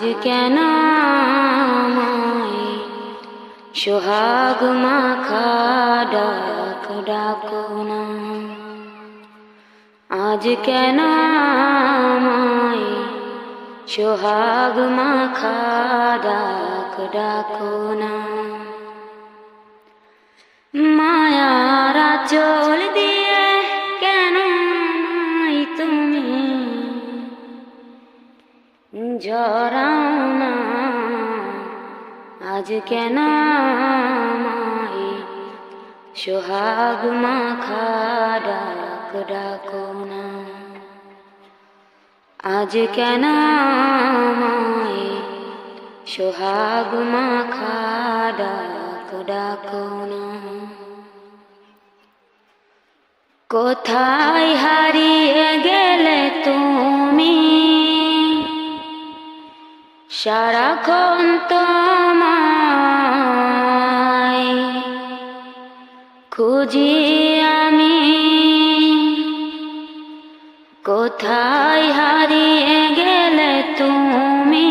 আজ কেন সোহাগ মাখা ডাক ডাকো না? আজ কেন সোহাগ মাখা ডাক ডাকো না? জরাও না আজ কেন সোহাগ মাখা ডাক না? আজ কেন সোহাগ মাখা ডাক ডাকো না? কোথায় হারিয়ে গেলে তুমি? সারাক্ষণ তোমায় খুঁজি আমি। কোথায় হারিয়ে গেলে তুমি?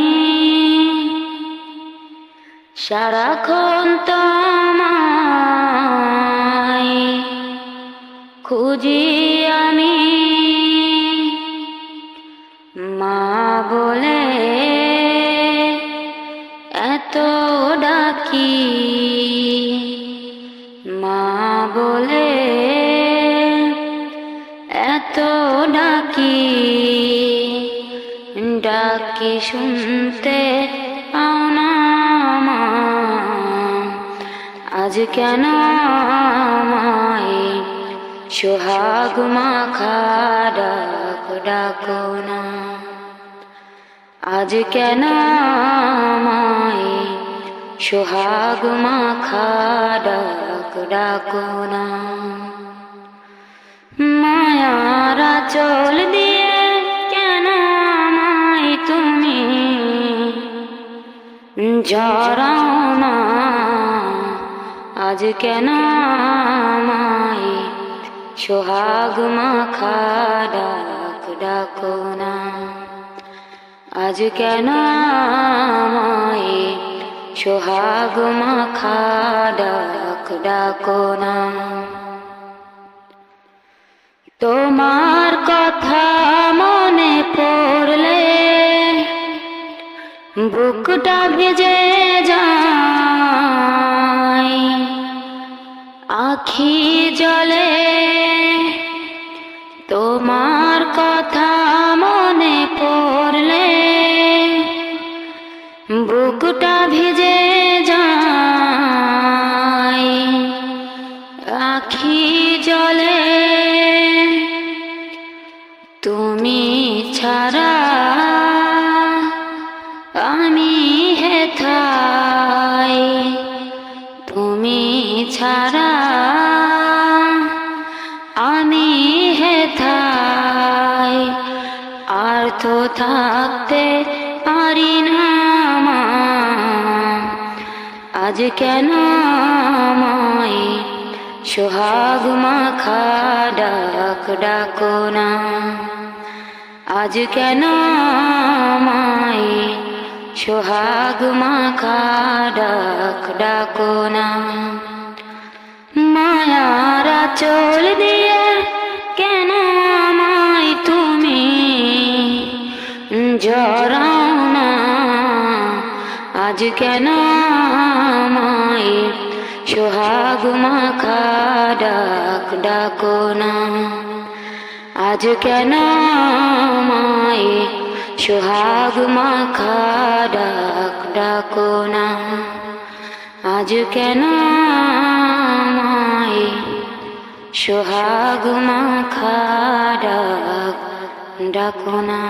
সারাক্ষণ তোমায় খুঁজি আমি। ডাকি মা বলে, এত ডাকি ডাকি শুনতে পাও না আজ কেন সোহাগ মাখা ডাক, ডাকো না? আজ কেন আমায় সোহাগ মাখা ডাক ডাকো না। মায়ারা চল দিয়ে কেন আমায় তুমি জরাও না? আজ কেন আমায় সোহাগ মাখা ডাক ডাকো না? আজ কেন আমায় সোহাগ মাখা, ডাক ডাকো না। তোমার কথা মনে পড়লে বুকটা ভেজে যায়। আখি জলে তোমার কথা মনে পড়লে বুকটা ভিজে ছাড়া আমি হেথাই তুমি ছাড়া আমি হেথাই আর তো থাকতে পারি না। আজ কেন আমায় সোহাগ মাখা ডাক ডাকো না? আজ কেন আমায় সোহাগ মাখা ডাক ডাকো না? মায়ারা চল দিয়ে কেন আমায় তুমি জরাও না? আজ কেন আমায় সোহাগ মাখা ডাক ডাকো না? আজ কেন মায়ে সোহাগ মাখা ডাক ডাকো না? আজ কেন মায়ে সোহাগ মাখা ডাক ডাকো না?